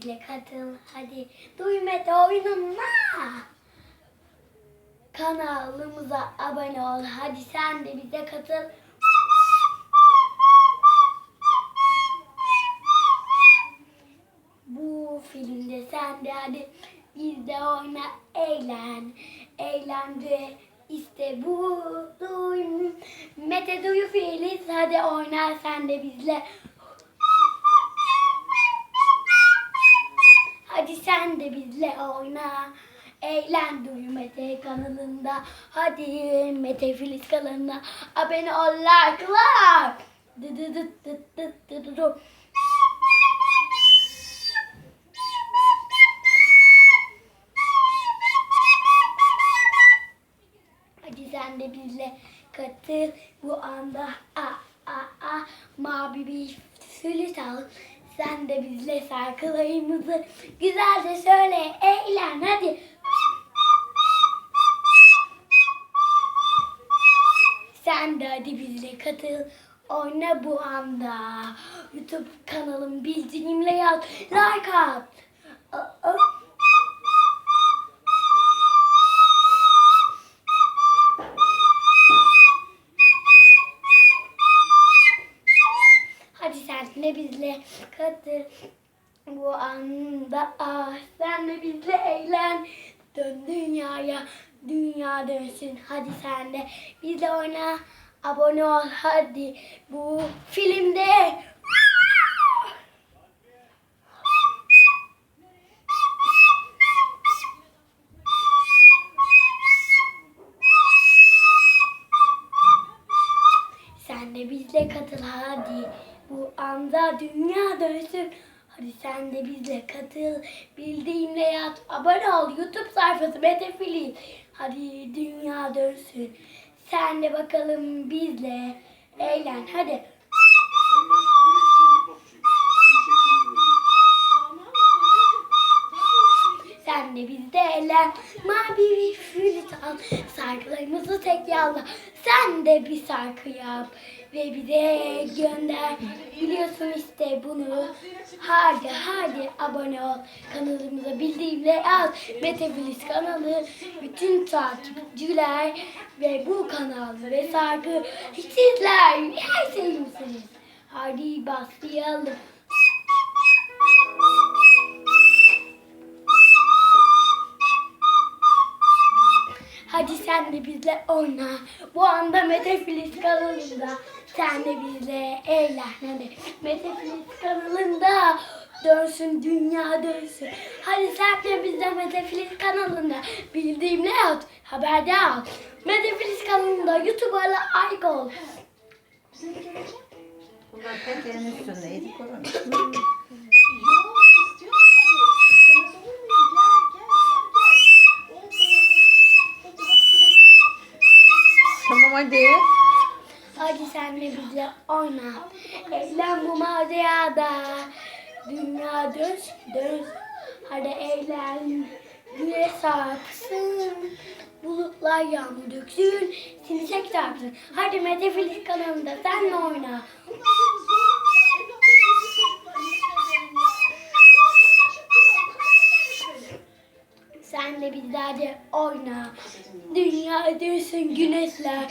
katıl hadi. Duy Mete oyununa. Kanalımıza abone ol. Hadi sen de bize katıl. Bu filmde sen de hadi biz de oyna eğlen. Eğlence işte bu. Duy. Mete duyu Filiz hadi oyna sen de bizle. Sen de bizle oyna. Eğlen Duyu Mete kanalında. Hadi Mete Filiz kanalına abone ol like'lar. Dı dı dı dı dı dı dı dı. Hadi sen de bizle katıl bu anda. A a a mavi bir flüt al. Sen de bizle şarkılarımızı güzelce söyle. Eğlen hadi. Sen de hadi bizle katıl. Oyna bu anda. YouTube kanalım bildirimle yaz. Like at. De bizle katıl. Bu anda ah sen de bizle eğlen. Dön dünyaya, dünya dönsün. Hadi sen de bizle oyna. Abone ol hadi. Bu filmde Sen de bizle katıl hadi. Bu anda dünya dönsün. Hadi sen de bizle katıl. Bildiğimle yat. Abone ol. YouTube sayfası Mete Filiz. Hadi dünya dönsün. Sen de bakalım bizle. Eğlen hadi. Sen de bizde eğlen. Mavi bir flüt al. Şarkılarımızı tek yalla. Sen de bir şarkı yap. Ve bize gönder. Biliyorsun işte bunu. Hadi hadi abone ol. Kanalımıza bildiğimle al. Mete Filiz kanalı. Bütün takipçiler ve bu kanal ve şarkı sizler. Her şeyimsiniz. Hadi başlayalım. Sen de bizle oyna. Bu anda Mete Filiz kanalında. Sen de bizle eğlen hadi. Mete Filiz kanalında. Dönsün dünya dönsün. Hadi sen de bizle Mete Filiz kanalında. Bildiğimle at. Haberde al. Mete Filiz kanalında YouTube'a like ol. Bunlar peteğin üstündeydi korona. Yok Sen de bizle oyna. Eğlen bu macerada. Dünya döns, döns. Hadi eğlen. Güne sarpsın. Bulutlar yağmur döksün. Sincek çarpsın. Hadi Mete Filiz kanalında senle oyna. Sen de bizlerce oyna. Dünya dönsün güneşler.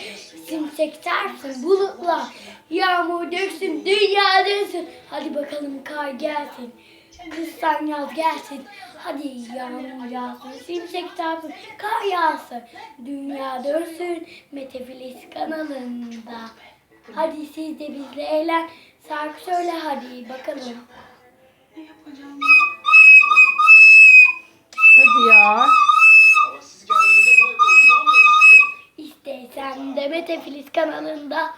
Simsek çarpsın bulutlar. Yağmur döksün dünya dönsün. Hadi bakalım kar gelsin. Kıştan yaz gelsin. Hadi yağmur yağsın. Simsek çarpsın. Kar yağsın. Dünya dönsün. Mete Filiz kanalında. Hadi siz de bizle eğlen. Şarkı söyle hadi bakalım. Ne yapacağım Hadi ya. Ama siz kendinize bunu yapıyorsunuz, ne oluyor şimdi? İşte sen de Mete Filiz kanalında